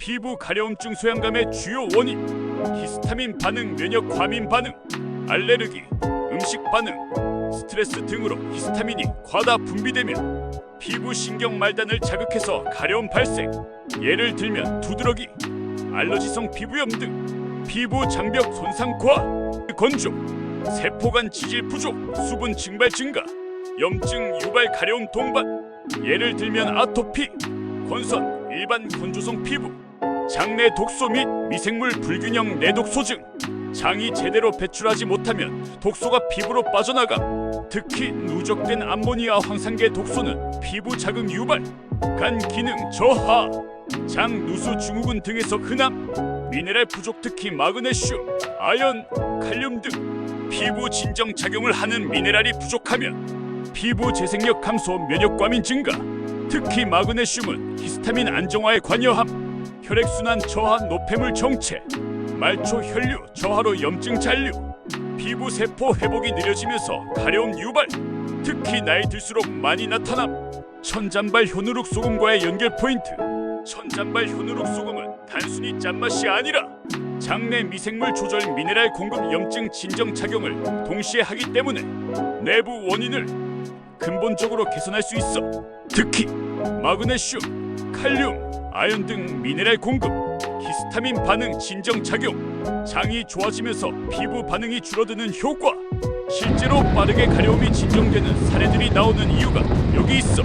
피부 가려움증 소양감의 주요 원인 히스타민 반응, 면역 과민 반응, 알레르기, 음식 반응, 스트레스 등으로 히스타민이 과다 분비되면 피부 신경 말단을 자극해서 가려움 발생. 예를 들면 두드러기, 알러지성 피부염 등 피부 장벽 손상 과그 건조, 세포간 지질 부족, 수분 증발 증가, 염증 유발 가려움 동반. 예를 들면 아토피, 건선, 일반 건조성 피부, 장내 독소 및 미생물 불균형 내독소 증. 장이 제대로 배출하지 못하면 독소가 피부로 빠져나가. 특히 누적된 암모니아 황산계 독소는 피부 자극 유발, 간 기능 저하, 장 누수 증후군 등에서 흔함. 미네랄 부족 특히 마그네슘, 아연, 칼륨 등 피부 진정 작용을 하는 미네랄이 부족하면 피부 재생력 감소, 면역 과민 증가. 특히 마그네슘은 히스타민 안정화에 관여함. 혈액 순환 저하, 노폐물 정체, 말초 혈류 저하로 염증 잔류, 피부 세포 회복이 느려지면서 가려움 유발. 특히 나이 들수록 많이 나타남. 천잔발 효누룩 소금과의 연결 포인트. 천잔발 효누룩 소금은 단순히 짠맛이 아니라 장내 미생물 조절 미네랄 공급 염증 진정 작용을 동시에 하기 때문에 내부 원인을 근본적으로 개선할 수 있어. 특히 마그네슘, 칼륨, 아연 등 미네랄 공급, 히스타민 반응 진정 작용, 장이 좋아지면서 피부 반응이 줄어드는 효과. 실제로 빠르게 가려움이 진정되는 사례들이 나오는 이유가 여기 있어.